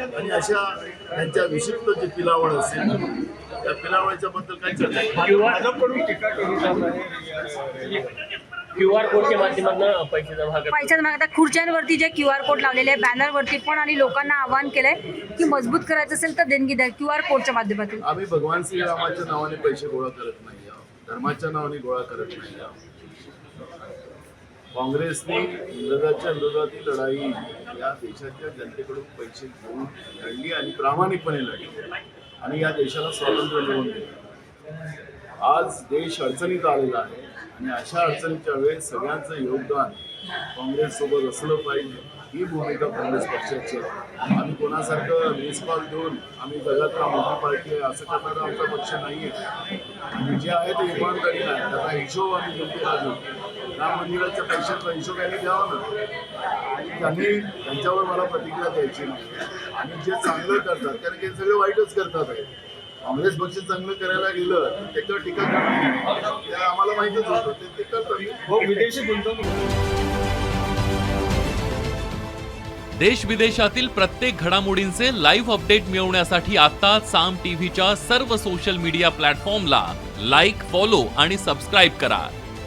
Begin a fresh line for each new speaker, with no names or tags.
आणि अशा त्यांच्या विशिष्ट जी पिलावळ असेल त्या पिलावळीच्या बद्दल काय चर्चा
क्यू आर कोडच्या माध्यमातून पैसे जमा
खुर्च्यांवरती जे क्यू आर कोड लावलेले आहे बॅनरवरती पण आणि लोकांना आवाहन केलंय की मजबूत करायचं असेल तर देणगी द्या क्यू आर कोडच्या माध्यमातून.
आम्ही भगवान श्रीरामाच्या नावाने पैसे गोळा करत नाही आहोत. धर्माच्या नावाने गोळा करत नाही आहोत. काँग्रेसने इंग्रजाच्या विरोधातील लढाई या देशाच्या जनतेकडून पैसे घेऊन लढली आणि प्रामाणिकपणे लढली. आणि या देशाला स्वातंत्र्य मिळवून दिलं. आज देश अडचणीत आलेला आहे आणि अशा अडचणीच्या वेळेस सगळ्यांचं योगदान काँग्रेससोबत असलं पाहिजे ही भूमिका काँग्रेस पक्षाची आहे. आम्ही कोणासारखं मिसकॉल देऊन आम्ही जगातला मोठी पार्टी आहे असं करणारा आमचा पक्ष नाही आहे आणि जे आहे ते इमानदारी नाही त्याचा हिशोब आम्ही जनतेला राम मंदिराच्या पैशाचा हिशोब यांनी द्यावा ना. आणि त्यांनी त्यांच्यावर मला प्रतिक्रिया द्यायची नाही. आणि जे चांगलं करतात कारण ते सगळे वाईटच करतात. आहे काँग्रेस पक्ष चांगलं करायला गेलं त्याच्यावर टीका करणं ते आम्हाला माहितीच होतं. ते ते करतात
हो विदेशी गुंतवणूक.
देश विदेशातील प्रत्येक घडामोडींचे लाईव्ह अपडेट मिळवण्यासाठी आता साम टीव्हीच्या सर्व सोशल मीडिया प्लॅटफॉर्मला लाईक फॉलो आणि सबस्क्राईब करा.